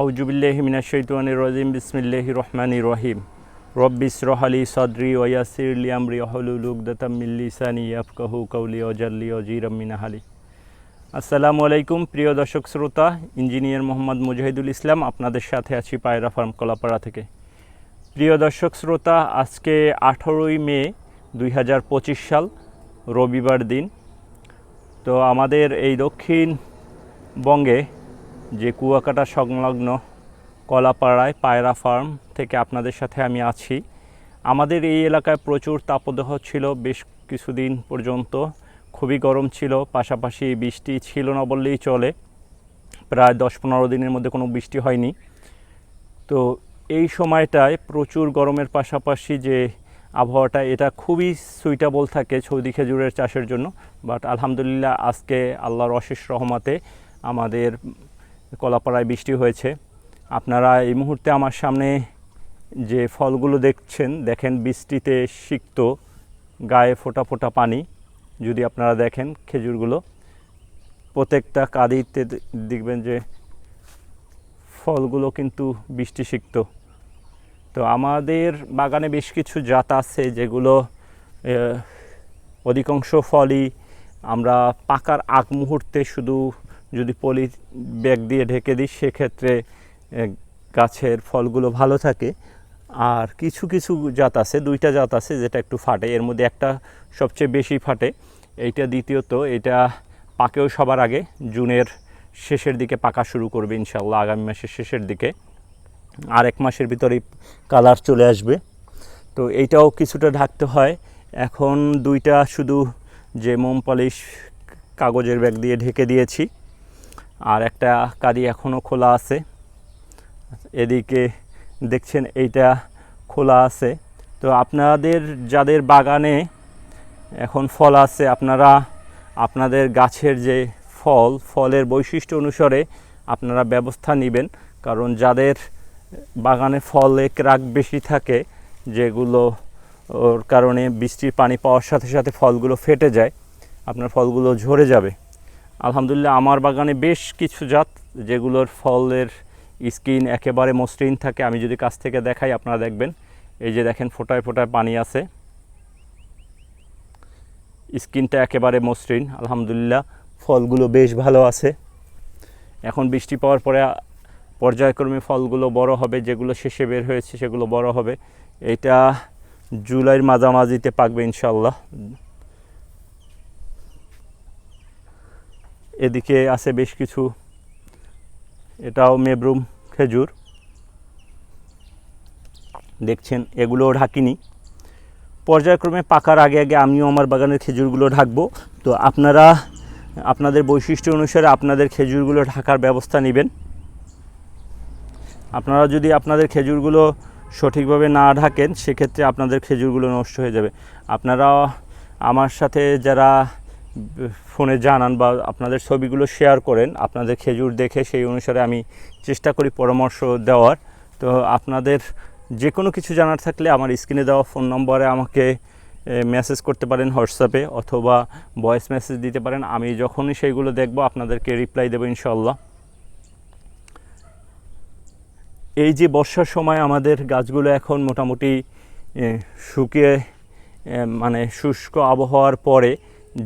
আউজুবিল্লাহ মিনাশৈতানির রাজিম বিসমিল্লাহ রহমানি রহিম রব্বিস রহালি সদরি ওয়াসিরলি আমরি হলুল উকদাতাম মিন লিসানি ইয়াফকাহু কাউলি ওয়াজাল্লি ওয়াজিরাম মিনাহালি আসসালামু আলাইকুম, প্রিয় দর্শক শ্রোতা, ইঞ্জিনিয়ার মোহাম্মদ মুজাহিদুল ইসলাম, আপনাদের সাথে আছি পায়রা ফার্ম কলাপাড়া থেকে। প্রিয় দর্শক শ্রোতা, আজকে আঠারোই মে দুই হাজার পঁচিশ সাল, রবিবার দিন। তো আমাদের এই দক্ষিণ বঙ্গে যে কুয়াকাটা সংলগ্ন কলাপাড়ায় পায়রা ফার্ম থেকে আপনাদের সাথে আমি আছি। আমাদের এই এলাকায় প্রচুর তাপদাহ ছিল, বেশ কিছুদিন পর্যন্ত। খুবই গরম ছিল, পাশাপাশি বৃষ্টি ছিল না বললেই চলে। প্রায় দশ পনেরো দিনের মধ্যে কোনো বৃষ্টি হয়নি। তো এই সময়টায় প্রচুর গরমের পাশাপাশি যে আবহাওয়াটা, এটা খুবই সুইটেবল থাকে সৌদি খেজুরের চাষের জন্য। বাট আলহামদুলিল্লাহ আজকে আল্লাহর অশেষ রহমাতে আমাদের কলাপাড়ায় বৃষ্টি হয়েছে। আপনারা এই মুহূর্তে আমার সামনে যে ফলগুলো দেখছেন, দেখেন বৃষ্টিতে সিক্ত, গায়ে ফোটা ফোটা পানি, যদি আপনারা দেখেন খেজুরগুলো। প্রত্যেকটা কাদিতে দেখবেন যে ফলগুলো কিন্তু বৃষ্টি সিক্ত। তো আমাদের বাগানে বেশ কিছু জাত আছে যেগুলো অধিকাংশ ফলই আমরা পাকার আগ মুহূর্তে শুধু যদি পলি ব্যাগ দিয়ে ঢেকে দিই, সেক্ষেত্রে গাছের ফলগুলো ভালো থাকে। আর কিছু কিছু জাত আছে, দুইটা জাত আছে যেটা একটু ফাটে। এর মধ্যে একটা সবচেয়ে বেশি ফাটে, এইটা দ্বিতীয়ত, এটা পাকেও সবার আগে। জুনের শেষের দিকে পাকা শুরু করবে ইনশাল্লাহ আগামী মাসের শেষের দিকে। আর এক মাসের ভিতরেই কালার চলে আসবে। তো এইটাও কিছুটা ঢাকতে হয়। এখন দুইটা শুধু যে মোম পলিশ কাগজের ব্যাগ দিয়ে ঢেকে দিয়েছি। আর একটা কাদি এখনও খোলা আছে। এদিকে দেখছেন এইটা খোলা আছে। তো আপনাদের, যাদের বাগানে এখন ফল আছে, আপনারা, আপনাদের গাছের যে ফল, ফলের বৈশিষ্ট্য অনুসারে আপনারা ব্যবস্থা নেবেন। কারণ যাদের বাগানে ফলে ক্রাক বেশি থাকে, যেগুলো ওর কারণে বৃষ্টির পানি পাওয়ার সাথে সাথে ফলগুলো ফেটে যায়, আপনার ফলগুলো ঝরে যাবে। আলহামদুলিল্লাহ, আমার বাগানে বেশ কিছু জাত, যেগুলোর ফলের স্কিন একেবারে মসৃণ থাকে, আমি যদি কাছ থেকে দেখাই আপনারা দেখবেন। এই যে দেখেন, ফোটায় ফোটায় পানি আছে। স্কিনটা একেবারে মসৃণ, আলহামদুলিল্লাহ, ফলগুলো বেশ ভালো আছে। এখন বৃষ্টি পাওয়ার পরে পর্যায়ক্রমে ফলগুলো বড় হবে, যেগুলো শেষে বের হয়েছে সেগুলো বড় হবে। এটা জুলাইয়ের মাঝামাঝিতে পাকবে ইনশাল্লাহ এদিকে আছে বেশ কিছু, এটাও মেবরুম খেজুর। দেখছেন, এগুলোও ঢাকিনি। পর্যায়ক্রমে পাকার আগে আগে আমিও আমার বাগানের খেজুরগুলো ঢাকবো। তো আপনারা, আপনাদের বৈশিষ্ট্য অনুসারে আপনাদের খেজুরগুলো ঢাকার ব্যবস্থা নেবেন। আপনারা যদি আপনাদের খেজুরগুলো সঠিকভাবে না ঢাকেন, সেক্ষেত্রে আপনাদের খেজুরগুলো নষ্ট হয়ে যাবে। আপনারা, আমার সাথে যারা ফোনে জানান বা আপনাদের ছবিগুলো শেয়ার করেন, আপনাদের খেজুর দেখে সেই অনুসারে আমি চেষ্টা করি পরামর্শ দেওয়ার। তো আপনাদের যে কোনো কিছু জানার থাকলে আমার স্ক্রিনে দেওয়া ফোন নম্বরে আমাকে মেসেজ করতে পারেন হোয়াটসঅ্যাপে অথবা ভয়েস মেসেজ দিতে পারেন। আমি যখনই সেইগুলো দেখব আপনাদেরকে রিপ্লাই দেবো ইনশাল্লাহ এই যে বর্ষার সময় আমাদের গাছগুলো এখন মোটামুটি শুকিয়ে মানে শুষ্ক আবহাওয়ার পরে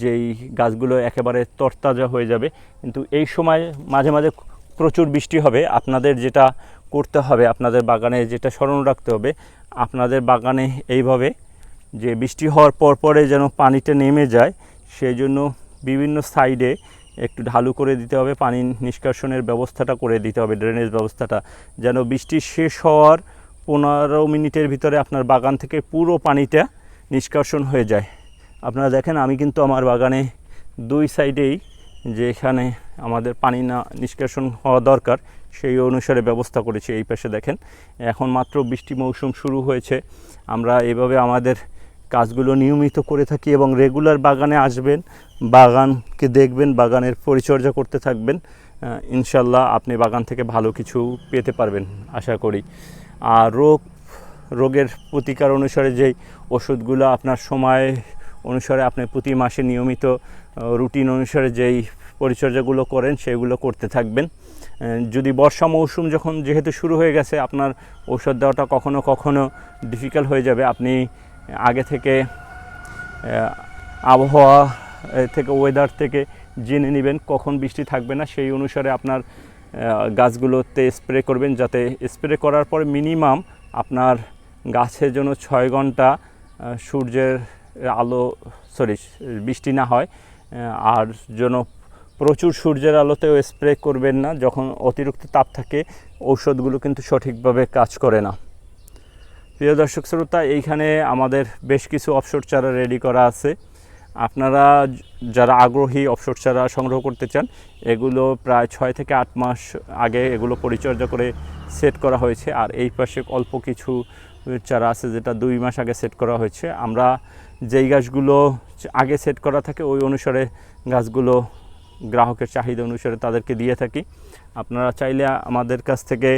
যেই গাছগুলো একেবারে তরতাজা হয়ে যাবে। কিন্তু এই সময় মাঝে মাঝে প্রচুর বৃষ্টি হবে। আপনাদের যেটা করতে হবে, আপনাদের বাগানে যেটা স্মরণ রাখতে হবে, আপনাদের বাগানে এইভাবে যে বৃষ্টি হওয়ার পর পরে যেন পানিটা নেমে যায়, সেই জন্য বিভিন্ন সাইডে একটু ঢালু করে দিতে হবে, পানি নিষ্কাশনের ব্যবস্থাটা করে দিতে হবে, ড্রেনেজ ব্যবস্থাটা, যেন বৃষ্টি শেষ হওয়ার পনেরো মিনিটের ভিতরে আপনার বাগান থেকে পুরো পানিটা নিষ্কাশন হয়ে যায়। আপনারা দেখেন, আমি কিন্তু আমার বাগানে দুই সাইডেই যেখানে আমাদের পানি না নিষ্কাশন হওয়া দরকার, সেই অনুসারে ব্যবস্থা করেছি এই পাশে দেখেন। এখন মাত্র বৃষ্টি মৌসুম শুরু হয়েছে। আমরা এভাবে আমাদের কাজগুলো নিয়মিত করে থাকি এবং রেগুলার বাগানে আসবেন, বাগানকে দেখবেন, বাগানের পরিচর্যা করতে থাকবেন ইনশাল্লাহ আপনি বাগান থেকে ভালো কিছু পেতে পারবেন, আশা করি। আর রোগ, রোগের প্রতিকার অনুসারে যেই ওষুধগুলো আপনার সময় অনুসারে আপনি প্রতি মাসে নিয়মিত রুটিন অনুসারে যেই পরিচর্যাগুলো করেন সেগুলো করতে থাকবেন। যদি বর্ষা মৌসুম যখন যেহেতু শুরু হয়ে গেছে, আপনার ঔষধ দেওয়াটা কখনো কখনো ডিফিকাল্ট হয়ে যাবে। আপনি আগে থেকে আবহাওয়া থেকে ওয়েদার থেকে জেনে নেবেন কখন বৃষ্টি থাকবে না। সেই অনুসারে আপনার গাছগুলোতে স্প্রে করবেন যাতে স্প্রে করার পর মিনিমাম আপনার গাছের জন্য ছয় ঘণ্টা সূর্যের আলো সরি বৃষ্টি না হয় আর যেন প্রচুর সূর্যের আলোতেও স্প্রে করবেন না, যখন অতিরিক্ত তাপ থাকে, ঔষধগুলো কিন্তু সঠিকভাবে কাজ করে না। প্রিয় দর্শক শ্রোতা, এইখানে আমাদের বেশ কিছু অপসর চারা রেডি করা আছে। আপনারা যারা আগ্রহী অপসর চারা সংগ্রহ করতে চান, এগুলো প্রায় ছয় থেকে আট মাস আগে এগুলো পরিচর্যা করে সেট করা হয়েছে। আর এই পাশে অল্প কিছু চারা আছে, যেটা দুই মাস আগে সেট করা হয়েছে। আমরা যেই গাছগুলো আগে সেট করা থাকে, ওই অনুসারে গাছগুলো গ্রাহকের চাহিদা অনুসারে তাদেরকে দিয়ে থাকি। আপনারা চাইলে আমাদের কাছ থেকে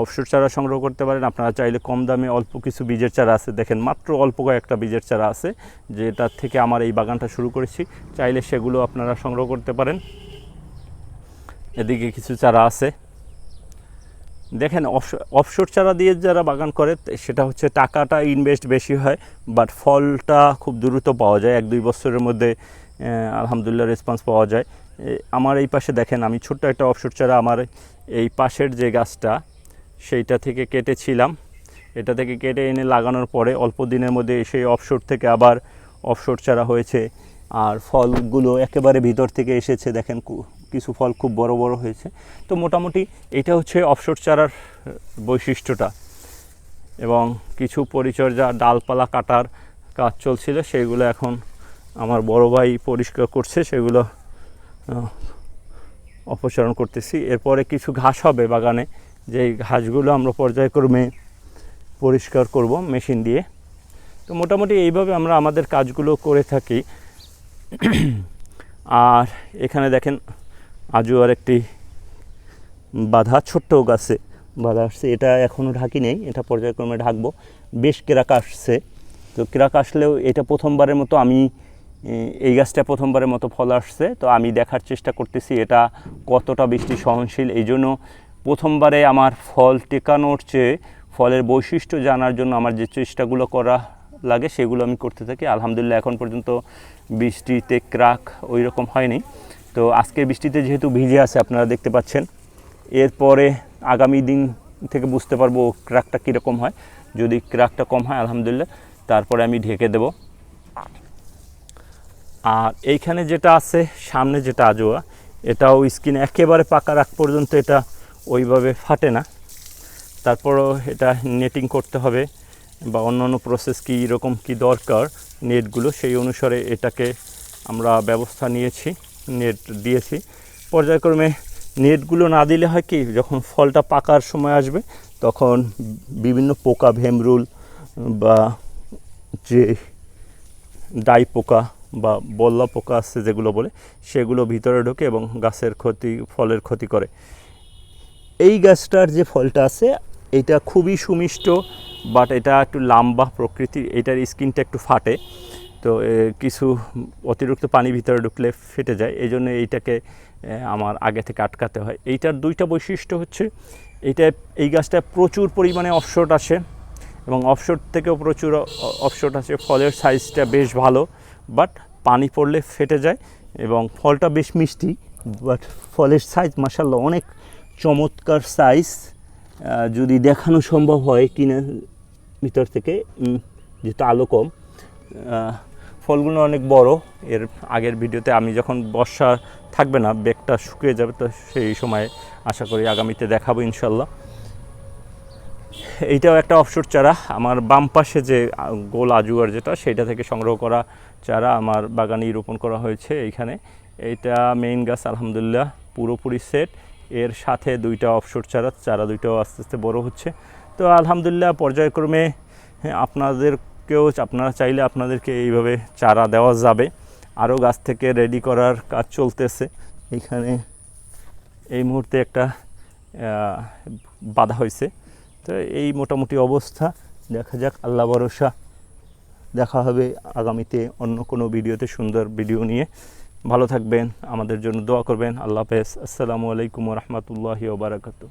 অবসর চারা সংগ্রহ করতে পারেন। আপনারা চাইলে কম দামে অল্প কিছু বীজের চারা আছে। দেখেন, মাত্র অল্প কয়েকটা বীজের চারা আছে যেটার থেকে আমার এই বাগানটা শুরু করেছি। চাইলে সেগুলো আপনারা সংগ্রহ করতে পারেন। এদিকে কিছু চারা আছে। দেখেন অবসর চারা দিয়ে যারা বাগান করে সেটা হচ্ছে টাকাটা ইনভেস্ট বেশি হয় বাট ফলটা খুব দ্রুত পাওয়া যায়। এক, দুই বছরের মধ্যে আলহামদুলিল্লাহ রেসপন্স পাওয়া যায়। আমার এই পাশে দেখেন, আমি ছোট্ট একটা অবসর চারা আমার এই পাশের যে গাছটা, সেইটা থেকে কেটেছিলাম। এটা থেকে কেটে এনে লাগানোর পরে অল্প দিনের মধ্যে সেই অবসর থেকে আবার অবসর চারা হয়েছে। আর ফলগুলো একেবারে ভিতর থেকে এসেছে, দেখেন কিছু ফল খুব বড় বড় হয়েছে। তো মোটামুটি এটা হচ্ছে অবসর চারার বৈশিষ্ট্যটা। এবং কিছু পরিচর্যা, ডালপালা কাটার কাজ চলছিল, সেগুলো এখন আমার বড় ভাই পরিষ্কার করছে, সেগুলো অপসারণ করতেছি। এরপরে কিছু ঘাস হবে বাগানে, যেই ঘাসগুলো আমরা পর্যায়ক্রমে পরিষ্কার করব মেশিন দিয়ে। তো মোটামুটি এইভাবে আমরা আমাদের কাজগুলো করে থাকি। আর এখানে দেখেন আজও আর একটি বাধা, ছোট্ট গাছে বাধা আসছে। এটা এখনও ঢাকি নেই, এটা পর্যায়ক্রমে ঢাকবো। বেশ কেরাক আসছে। তো কেরাক আসলেও এটা প্রথমবারের মতো আমি এই গাছটা প্রথমবারের মতো ফল আসছে। তো আমি দেখার চেষ্টা করতেছি এটা কতটা বৃষ্টি সহনশীল। এই জন্য প্রথমবারে আমার ফল টেকানোর চেয়ে ফলের বৈশিষ্ট্য জানার জন্য আমার যে চেষ্টাগুলো করা লাগে, সেগুলো আমি করতে থাকি। আলহামদুলিল্লাহ, এখন পর্যন্ত বৃষ্টিতে ক্রাক ওই রকম হয়নি। তো আজকের বৃষ্টিতে যেহেতু ভিজে আছে, আপনারা দেখতে পাচ্ছেন। এরপরে আগামী দিন থেকে বুঝতে পারব ক্রাকটা কীরকম হয়। যদি ক্রাকটা কম হয়, আলহামদুলিল্লাহ। তারপরে আমি ঢেকে দেব। আর এইখানে যেটা আছে, সামনে যেটা আজোয়া, এটাও স্কিন একেবারে পাকা রাখ পর্যন্ত এটা ওইভাবে ফাটে না। তারপরও এটা নেটিং করতে হবে বা অন্যান্য প্রসেস কী রকম, কী দরকার নেটগুলো, সেই অনুসারে এটাকে আমরা ব্যবস্থা নিয়েছি। নেট দিয়েছি। পর্যায়ক্রমে নেটগুলো না দিলে হয় কি, যখন ফলটা পাকার সময় আসবে, তখন বিভিন্ন পোকা, ভেমরুল বা যে ডাই পোকা বা বল্লা পোকা আছে যেগুলো বলে, সেগুলো ভিতরে ঢোকে এবং গাছের ক্ষতি, ফলের ক্ষতি করে। এই গাছটার যে ফলটা আছে, এটা খুবই সুমিষ্ট বাট এটা একটু লাম্বা প্রকৃতির, এটার স্কিনটা একটু ফাটে। তো কিছু অতিরিক্ত পানি ভিতরে ঢুকলে ফেটে যায়। এই জন্য এইটাকে আমার আগে থেকে আটকাতে হয়। এইটার দুইটা বৈশিষ্ট্য হচ্ছে, এইটা, এই গাছটা প্রচুর পরিমাণে অফশট আসে এবং অফশট থেকেও প্রচুর অফশট আসে। ফলের সাইজটা বেশ ভালো বাট পানি পড়লে ফেটে যায় এবং ফলটা বেশ মিষ্টি বাট ফলের সাইজ মাসাল্লাহ অনেক চমৎকার সাইজ যদি দেখানো সম্ভব হয় কিনা ভিতর থেকে যেহেতু আলো কম ফলগুলো অনেক বড়। এর আগের ভিডিওতে আমি যখন বর্ষা থাকবে না বেগটা শুকিয়ে যাবে তো সেই সময় আশা করি আগামীতে দেখাবো ইনশাল্লাহ। এইটাও একটা অফশোর চারা। আমার বাম পাশে যে গোল আজুয়ার যেটা সেটা থেকে সংগ্রহ করা চারা আমার বাগানেই রোপণ করা হয়েছে এইখানে। এইটা মেইন গাছ আলহামদুলিল্লাহ পুরোপুরি সেট এর সাথে দুইটা অফশোর চারা চারা দুইটাও আস্তে আস্তে বড় হচ্ছে। তো আলহামদুলিল্লাহ পর্যায়ক্রমে হ্যাঁ, আপনাদেরকেও আপনারা চাইলে আপনাদেরকে এইভাবে চারা দেওয়া যাবে। আরও গাছ থেকে রেডি করার কাজ চলতেছে। এখানে এই মুহূর্তে একটা বাধা হয়েছে। তো এই মোটামুটি অবস্থা। দেখা যাক, আল্লাহ ভরসা। দেখা হবে আগামীতে অন্য কোনো ভিডিওতে সুন্দর ভিডিও নিয়ে। ভালো থাকবেন, আমাদের জন্য দোয়া করবেন। আল্লাহ হাফেজ। আসসালামু আলাইকুম রহমতুল্লাহি ওবরাকাতু